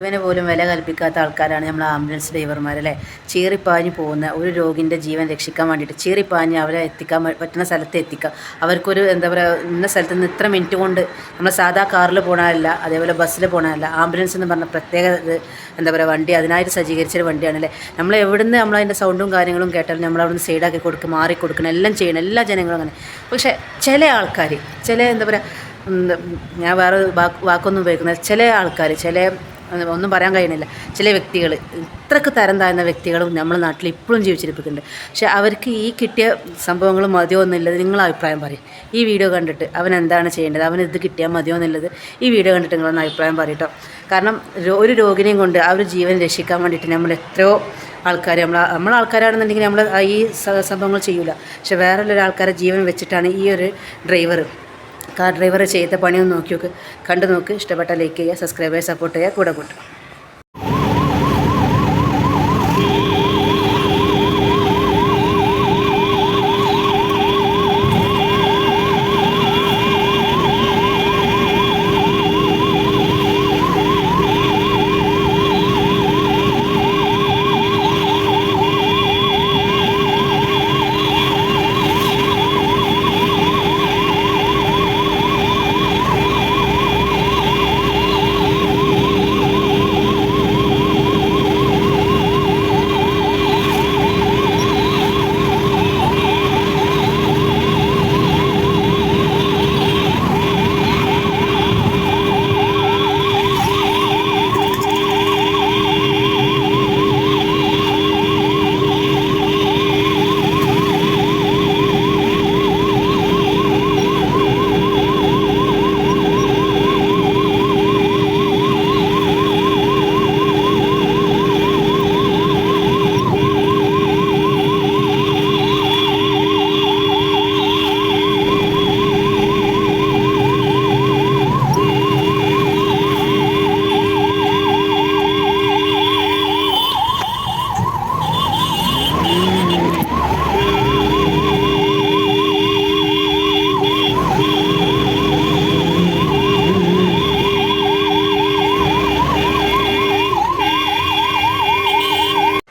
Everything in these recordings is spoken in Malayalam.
ഇവന് പോലും വില കൽപ്പിക്കാത്ത ആൾക്കാരാണ് നമ്മൾ ആംബുലൻസ് ഡ്രൈവർമാർ അല്ലേ? ചീറിപ്പാഞ്ഞ് പോകുന്ന ഒരു രോഗിന്റെ ജീവൻ രക്ഷിക്കാൻ വേണ്ടിയിട്ട് ചീറിപ്പാഞ്ഞ് അവരെ എത്തിക്കാൻ പറ്റുന്ന സ്ഥലത്ത് എത്തിക്കുക അവർക്കൊരു എന്താ പറയുക ഇന്ന സ്ഥലത്ത് നിന്ന് ഇത്ര മിനിറ്റ് കൊണ്ട് നമ്മൾ സാധാ കാറിൽ പോകണമല്ല അതേപോലെ ബസ്സിൽ പോകണമല്ല ആംബുലൻസ് എന്ന് പറഞ്ഞ പ്രത്യേക എന്താ പറയുക വണ്ടി അതിനായിട്ട് സജ്ജീകരിച്ചൊരു വണ്ടിയാണല്ലേ നമ്മൾ എവിടുന്ന് നമ്മൾ അതിന്റെ സൗണ്ടും കാര്യങ്ങളും കേട്ടാലും നമ്മൾ അവിടുന്ന് സൈഡാക്കി കൊടുക്കും മാറി കൊടുക്കണം എല്ലാം ചെയ്യണം എല്ലാ ജനങ്ങളും അങ്ങനെ. പക്ഷേ ചില ആൾക്കാർ ചില എന്താ പറയുക ഞാൻ വേറെ വാക്ക് വാക്കൊന്നും ഉപയോഗിക്കുന്നത് ചില ആൾക്കാർ ചില ഒന്നും പറയാൻ കഴിയണില്ല ചില വ്യക്തികൾ ഇത്രക്ക് തരം താഴ്ന്ന വ്യക്തികളും നമ്മുടെ നാട്ടിൽ ഇപ്പോഴും ജീവിച്ചിരിപ്പിക്കുന്നുണ്ട്. പക്ഷെ അവർക്ക് ഈ കിട്ടിയ സംഭവങ്ങൾ മതിയോ എന്നുള്ളത് നിങ്ങളെ അഭിപ്രായം പറയും. ഈ വീഡിയോ കണ്ടിട്ട് അവൻ എന്താണ് ചെയ്യേണ്ടത്? അവൻ ഇത് കിട്ടിയാൽ മതിയോ എന്നുള്ളത് ഈ വീഡിയോ കണ്ടിട്ട് നിങ്ങളൊന്ന് അഭിപ്രായം പറയട്ടോ കാരണം ഒരു രോഗിനെയും കൊണ്ട് ആ ഒരു ജീവൻ രക്ഷിക്കാൻ വേണ്ടിയിട്ട് നമ്മൾ എത്രയോ ആൾക്കാർ നമ്മൾ നമ്മളെ ആൾക്കാരാണെന്നുണ്ടെങ്കിൽ നമ്മൾ ഈ സംഭവങ്ങൾ ചെയ്യൂല. പക്ഷെ വേറെ ഒരാൾക്കാരെ ജീവൻ വെച്ചിട്ടാണ് ഈ ഒരു ഡ്രൈവർ കാർ ഡ്രൈവർ ചെയ്ത പണിയൊന്ന് നോക്കി നോക്ക്. കണ്ടു നോക്ക്. ഇഷ്ടപ്പെട്ട ലൈക്ക് ചെയ്യുക സബ്സ്ക്രൈബ് ചെയ്യുക സപ്പോർട്ട് ചെയ്യുക. കൂടെ കൂട്ടുക.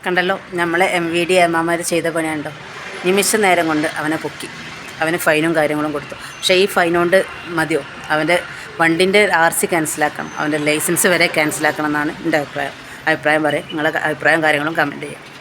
കണ്ടല്ലോ നമ്മളെ എം വി ഡി അമ്മമാർ ചെയ്ത പണിയുണ്ടോ നിമിഷ നേരം കൊണ്ട് അവനെ പൊക്കി. അവന് ഫൈനും കാര്യങ്ങളും കൊടുത്തു. പക്ഷേ ഈ ഫൈൻ കൊണ്ട് മതിയോ? അവന്റെ വണ്ടിന്റെ ആർ സി ക്യാൻസലാക്കണം. അവന്റെ ലൈസൻസ് വരെ ക്യാൻസലാക്കണം എന്നാണ് എന്റെ അഭിപ്രായം. അഭിപ്രായം പറയും. നിങ്ങളുടെ അഭിപ്രായം കാര്യങ്ങളും കമന്റ് ചെയ്യാം.